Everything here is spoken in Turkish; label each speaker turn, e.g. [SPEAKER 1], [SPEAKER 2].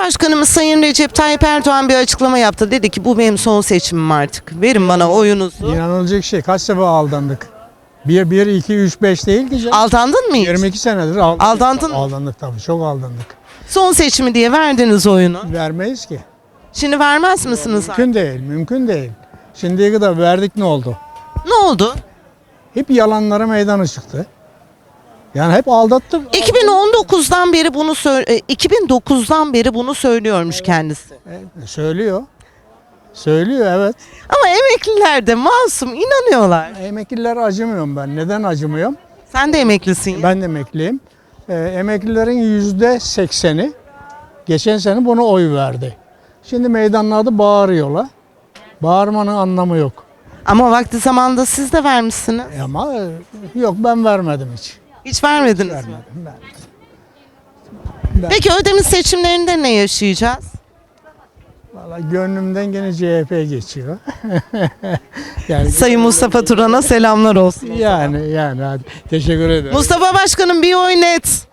[SPEAKER 1] Cumhurbaşkanımız Sayın Recep Tayyip Erdoğan bir açıklama yaptı. Dedi ki bu benim son seçimim artık. Verin bana oyunuzu.
[SPEAKER 2] İnanılacak şey. Kaç sefer aldandık? 1, 1, 2, 3, 5 değil ki canım.
[SPEAKER 1] Aldandın mı hiç?
[SPEAKER 2] 22 senedir aldandık.
[SPEAKER 1] Aldandın mı?
[SPEAKER 2] Aldandık tabii. Çok aldandık.
[SPEAKER 1] Son seçimi diye verdiniz oyunu.
[SPEAKER 2] Vermeyiz ki.
[SPEAKER 1] Şimdi vermez misiniz?
[SPEAKER 2] Mümkün değil. Mümkün değil. Şimdiye kadar verdik ne oldu?
[SPEAKER 1] Ne oldu?
[SPEAKER 2] Hep yalanlara meydana çıktı. Yani hep aldattı.
[SPEAKER 1] 2019'dan beri bunu sö- e, 2009'dan beri bunu söylüyormuş kendisi.
[SPEAKER 2] E, Söylüyor. Söylüyor evet.
[SPEAKER 1] Ama emekliler de masum inanıyorlar.
[SPEAKER 2] Emeklilere acımıyorum ben. Neden acımıyorum?
[SPEAKER 1] Sen de emeklisin.
[SPEAKER 2] Ben de emekliyim. Ee, emeklilerin yüzde sekseni geçen sene buna oy verdi. Şimdi meydanlarda bağırıyorlar. Bağırmanın anlamı yok.
[SPEAKER 1] Ama vakti zamanında siz de vermişsiniz.
[SPEAKER 2] E Ama e, yok ben vermedim hiç.
[SPEAKER 1] Hiç vermediniz mi?
[SPEAKER 2] Vermedim. Ben.
[SPEAKER 1] Peki Ödemiş seçimlerinde ne yaşayacağız?
[SPEAKER 2] Vallahi gönlümden gene CHP geçiyor. yani,
[SPEAKER 1] Sayın Mustafa Turan'a selamlar olsun.
[SPEAKER 2] yani yani hadi teşekkür ederim.
[SPEAKER 1] Mustafa Başkanım bir oy net.